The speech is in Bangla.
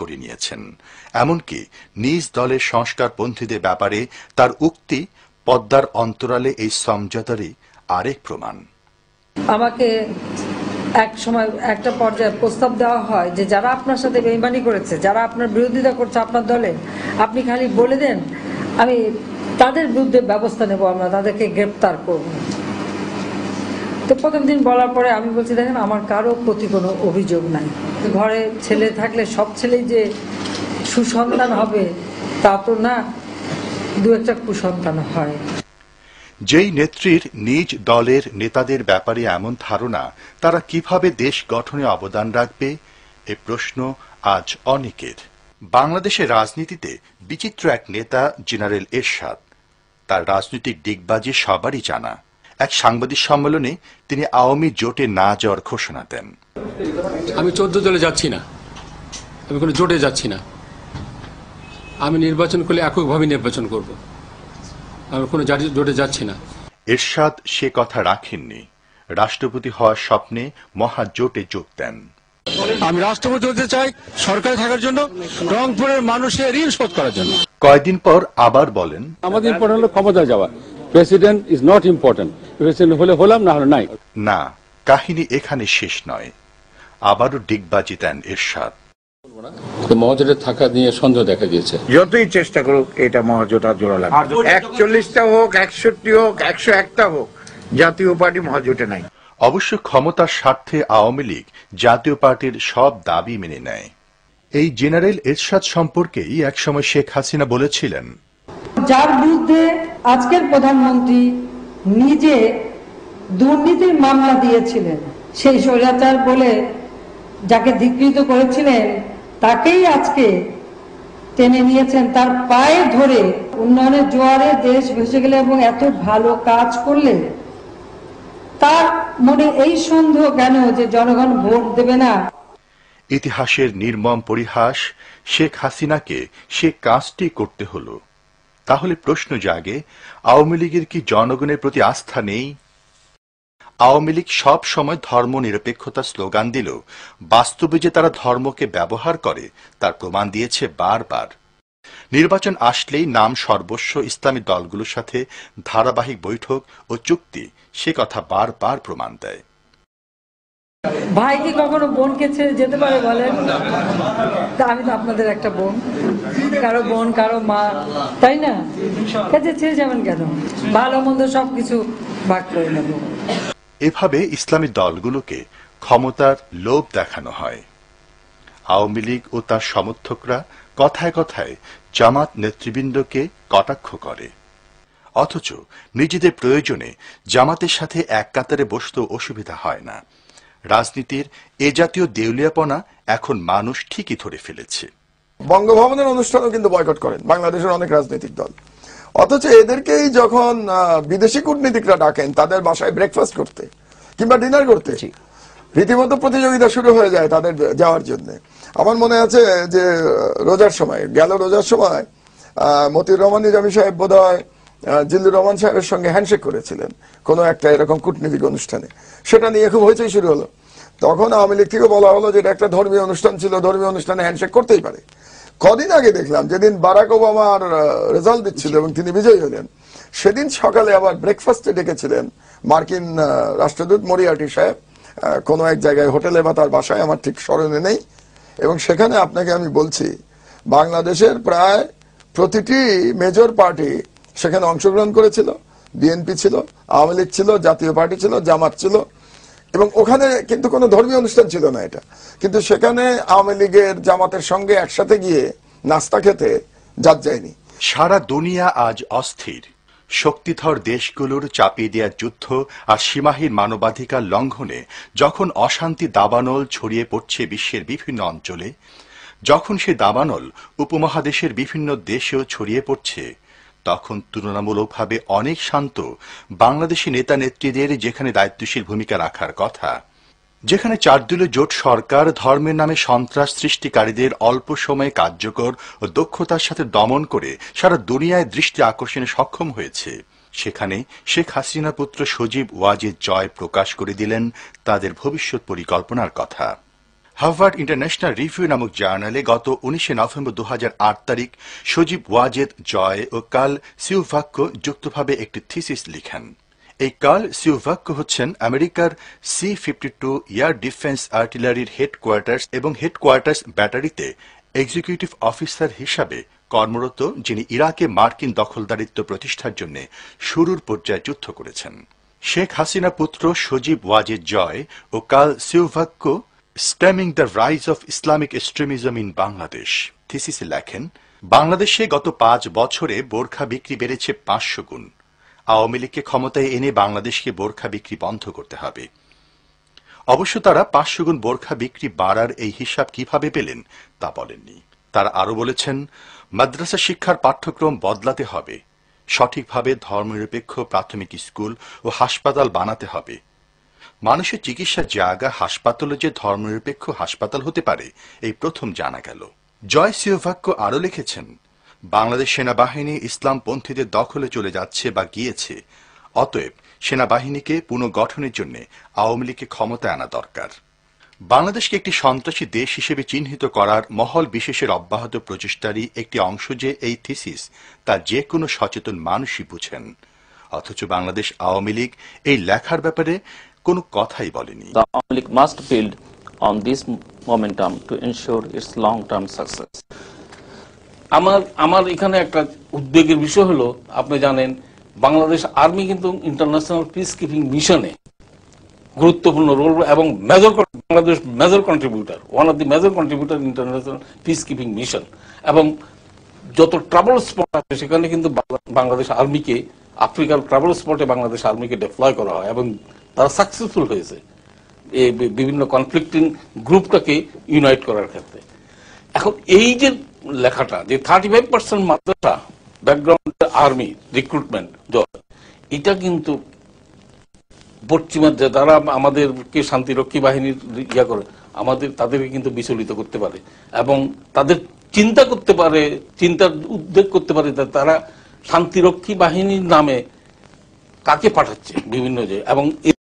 করে নিয়েছেন। এমনকি নিজ দলের সংস্কারপন্থীদের ব্যাপারে তার উক্তি পদ্মার অন্তরালে এই সমঝোতারই আরেক প্রমাণ। আমাকে এক সময় একটা পর্যায়ে প্রস্তাব দেওয়া হয় যে যারা আপনার সাথে বেইমানি করেছে, যারা আপনার বিরোধিতা করছে আপনার দলে, আপনি খালি বলে দেন, আমি তাদের বিরুদ্ধে ব্যবস্থা নেব, আমরা তাদেরকে গ্রেপ্তার করব। তো প্রথম দিন বলার পরে আমি বলছি, দেখেন, আমার কারও প্রতি কোনো অভিযোগ নাই। ঘরে ছেলে থাকলে সব ছেলেই যে সুসন্তান হবে, তা তো না। দু একটা কুসন্তান হয়। যেই নেত্রীর নিজ দলের নেতাদের ব্যাপারে এমন ধারণা, তারা কীভাবে দেশ গঠনে অবদান রাখবে, এ প্রশ্ন আজ অনেকের। বাংলাদেশের রাজনীতিতে বিচিত্র এক নেতা জেনারেল এরশাদ। তার রাজনৈতিক দিগবাজি সবারই জানা। এক সাংবাদিক সম্মেলনে তিনি আওয়ামী জোটে না যাওয়ার ঘোষণা দেন। আমি চোদ্দ দলে যাচ্ছি না। আমি কোনো জোটে যাচ্ছি না। আমি নির্বাচন করলে এককভাবে নির্বাচন করব। আমি কোনো জোটে যাচ্ছি না। এরশাদ সে কথা রাখেননি। রাষ্ট্রপতি হওয়ার স্বপ্নে মহাজোটে যোগ দেন। আমি রাষ্ট্রপতি হতে চাই সরকারে থাকার জন্য রংপুরের মানুষের ঋণ শোধ করার জন্য। কয়দিন পর আবার বলেন আমাদের ইম্পর্টেন্ট হলো ক্ষমতা যাওয়া। প্রেসিডেন্ট ইজ নট ইম্পর্টেন্ট হলে হলাম না হলে নাই। না কাহিনী এখানে শেষ নয়। আবারও ডিগবাজি দেন এরশাদ। মহাজোটে থাকা নিয়ে সন্দেহ দেখা দিয়েছে যতই চেষ্টা করুক এটা মহাজোট আর জোড়া লাগবে একচল্লিশটা হোক একষট্টি হোক একশো একটা হোক জাতীয় পার্টি মহাজোটে নাই। অবশ্য ক্ষমতার স্বার্থে আওয়ামী লীগ জাতীয় পার্টির সব দাবি মেনে নেয়। এই জেনারেল এরশাদ সম্পর্কেই একসময় শেখ হাসিনা বলেছিলেন। যার বিরুদ্ধে আজকের প্রধানমন্ত্রী নিজে দুর্নীতির মামলা দিয়েছিলেন। সেই স্বৈরাচার বলে যাকে ধিকৃত করেছিলেন, তাকেই আজকে টেনে নিয়েছেন। তার পায়ে ধরে উন্নয়নের জোয়ারে দেশ ভেসে গেলে এবং এত ভালো কাজ করলে তার মনে এই সন্দেহ কেন যে জনগণ ভোট দেবে না? ইতিহাসের নির্মম পরিহাস শেখ হাসিনাকে সে কাজটি করতে হলো। তাহলে প্রশ্ন জাগে, আওয়ামী লীগের কি জনগণের প্রতি আস্থা নেই? আওয়ামী লীগ সব সময় ধর্ম নিরপেক্ষতার স্লোগান দিলেও বাস্তবে যে তারা ধর্মকে ব্যবহার করে, তার প্রমাণ দিয়েছে বারবার। নির্বাচন আসলেই নাম সর্বস্ব ইসলামী দলগুলোর সাথে ধারাবাহিক বৈঠক ও চুক্তি, সে কথা বারবার প্রমাণ দেয়। ভাই কি কখনো বোনকে ছেড়ে যেতে পারে বলেন? তা আমি তো আপনাদের একটা বোন। কারও বোন, কারও মা, তাই না? কাজে ছেড়ে যাবেন কেন? ভালো মন্দ সবকিছু ভাগ করে নেব। এভাবে ইসলামী দলগুলোকে ক্ষমতার লোভ দেখানো হয়। আওয়ামী লীগ ও তার সমর্থকরা কথায় কথায় জামাত নেতৃবৃন্দকে কটাক্ষ করে। অথচ নিজেদের প্রয়োজনে জামাতের সাথে এক কাতারে বসতেও অসুবিধা হয় না। রাজনীতির এ জাতীয় দেউলিয়াপনা এখন মানুষ ঠিকই ধরে ফেলেছে। বঙ্গভবনের অনুষ্ঠানও কিন্তু বয়কট করেন বাংলাদেশের অনেক রাজনৈতিক দল। অথচ এদেরকেই যখন বিদেশি কূটনীতিকরা ডাকেন তাদের বাসায় ব্রেকফাস্ট করতে কিংবা ডিনার করতে রীতিমতো প্রতিযোগিতা শুরু হয়ে যায় তাদের যাওয়ার জন্য। আমার মনে আছে যে রোজার সময় গেল রোজার সময় আহ, মতিউর রহমান নিজামী সাহেব বোধ হয় জিল্লুর রহমান সাহেবের সঙ্গে হ্যান্ডশেক করেছিলেন কোনো একটা এরকম কূটনীতিক অনুষ্ঠানে। সেটা নিয়ে খুব হইচই শুরু হলো। তখন আওয়ামী লীগ থেকে বলা হলো যে এটা একটা ধর্মীয় অনুষ্ঠান ছিল, ধর্মীয় অনুষ্ঠানে হ্যান্ডশেক করতেই পারে। কদিন আগে দেখলাম যেদিন বারাক ওবামার রেজাল্ট দিচ্ছিল এবং তিনি বিজয়ী হলেন, সেদিন সকালে আবার ব্রেকফাস্টে ডেকেছিলেন মার্কিন রাষ্ট্রদূত মরিয়াটি সাহেব। কোনো এক জায়গায় হোটেলে বা তার বাসায়, আমার ঠিক স্মরণে নেই। এবং সেখানে আপনাকে আমি বলছি, বাংলাদেশের প্রায় প্রতিটি মেজর পার্টি সেখানে অংশগ্রহণ করেছিল, বিএনপি ছিল, আওয়ামী লীগ ছিল, জাতীয় পার্টি ছিল, জামাত ছিল। এবং ওখানে কিন্তু কোনো ধর্মীয় অনুষ্ঠান ছিল না এটা। কিন্তু সেখানে আওয়ামী লীগের জামাতের সঙ্গে একসাথে গিয়ে নাস্তা খেতে যাত যায়নি। সারা দুনিয়া আজ অস্থির। শক্তিধর দেশগুলোর চাপিয়ে দেওয়ার যুদ্ধ আর সীমাহীন মানবাধিকার লঙ্ঘনে যখন অশান্তি দাবানল ছড়িয়ে পড়ছে বিশ্বের বিভিন্ন অঞ্চলে, যখন সে দাবানল উপমহাদেশের বিভিন্ন দেশেও ছড়িয়ে পড়ছে তখন তুলনামূলকভাবে অনেক শান্ত বাংলাদেশি নেতা নেত্রীদের যেখানে দায়িত্বশীল ভূমিকা রাখার কথা, যেখানে চারদলীয় জোট সরকার ধর্মের নামে সন্ত্রাস সৃষ্টিকারীদের অল্প সময়ে কার্যকর ও দক্ষতার সাথে দমন করে সারা দুনিয়ায় দৃষ্টি আকর্ষণে সক্ষম হয়েছে। সেখানে শেখ হাসিনা পুত্র সজীব ওয়াজেদ জয় প্রকাশ করে দিলেন তাদের ভবিষ্যৎ পরিকল্পনার কথা। হার্ভার্ড ইন্টারন্যাশনাল রিভিউ নামক জার্নালে গত উনিশে নভেম্বর দু হাজার আট তারিখ সজীব ওয়াজেদ জয় ও কাল সিউভাক্য যুক্তভাবে একটি থিসিস লিখেন। এই কাল সিউভাক্য হচ্ছেন আমেরিকার C fifty two air defence আর্টিলারির headquarters এবং হেডকোয়ার্টার্স ব্যাটারিতে এক্সিকিউটিভ অফিসার হিসাবে কর্মরত, যিনি ইরাকে মার্কিন দখলদারিত্ব প্রতিষ্ঠার জন্য শুরুর পর্যায়ে যুদ্ধ করেছেন। শেখ হাসিনা পুত্র সজীব ওয়াজেদ জয় ও কাল সিউভাক্য stemming the rise of Islamic extremism in Bangladesh থিসিসে লেখেন, বাংলাদেশে গত পাঁচ বছরে বোরখা বিক্রি বেড়েছে পাঁচশো গুণ। আওয়ামী লীগকে ক্ষমতায় এনে বাংলাদেশকে বোরখা বিক্রি বন্ধ করতে হবে। অবশ্য তারা পাঁচশো গুণ বোরখা বিক্রি বাড়ার এই হিসাব কীভাবে পেলেন, তা বলেননি। তারা আরও বলেছেন, মাদ্রাসা শিক্ষার পাঠ্যক্রম বদলাতে হবে। সঠিকভাবে ধর্মনিরপেক্ষ প্রাথমিক স্কুল ও হাসপাতাল বানাতে হবে। মানুষের চিকিৎসার জায়গা হাসপাতালে যে ধর্মনিরপেক্ষ হাসপাতাল হতে পারে, এই প্রথম জানা গেল। জয় সিওভাক্য আরও লিখেছেন, বাংলাদেশ সেনাবাহিনী ইসলামপন্থীদের দখলে চলে যাচ্ছে বা গিয়েছে, অতএব সেনাবাহিনীকে পুনর্গঠনের জন্য আওয়ামী লীগকে ক্ষমতায় আনা দরকার। বাংলাদেশকে একটি সন্ত্রাসী দেশ হিসেবে চিহ্নিত করার মহল বিশেষের অব্যাহত প্রচেষ্টারই একটি অংশ যে এই থিসিস, তা যে কোনো সচেতন মানুষই বুঝেন। অথচ বাংলাদেশ আওয়ামী লীগ এই লেখার ব্যাপারে কোনো কথাই বলেনি must build on this momentum to ensure its long-term success. আমার আমার এখানে একটা উদ্বেগের বিষয় হলো, আপনি জানেন, বাংলাদেশ আর্মি কিন্তু ইন্টারন্যাশনাল পিস কিপিং মিশনে গুরুত্বপূর্ণ রোল এবং major Bangladesh major contributor one of the major contributor international peace keeping mission এবং যত ট্রাভেল স্পট আছে, সেখানে কিন্তু বাংলাদেশ আর্মিকে আফ্রিকার ট্রাভেল স্পটে বাংলাদেশ আর্মিকে ডিপ্লয় করা হয় এবং তারা সাকসেসফুল হয়েছে। বিভিন্ন কনফ্লিক্টিং গ্রুপটাকে ইউনাইট করার ক্ষেত্রে। এখন এই যে লেখাটা, যে থার্টি ফাইভ পার্সেন্ট মাদ্রাসা ব্যাকগ্রাউন্ড আর্মি রিক্রুটমেন্ট দল এটা কিন্তু পশ্চিমা যারা আমাদেরকে শান্তিরক্ষী বাহিনীর ইয়া করে, আমাদের, তাদেরকে কিন্তু বিচলিত করতে পারে। এবং তাদের চিন্তা করতে পারে, চিন্তার উদ্বেগ করতে পারে তারা শান্তিরক্ষী বাহিনীর নামে কাকে পাঠাচ্ছে বিভিন্ন যে এবং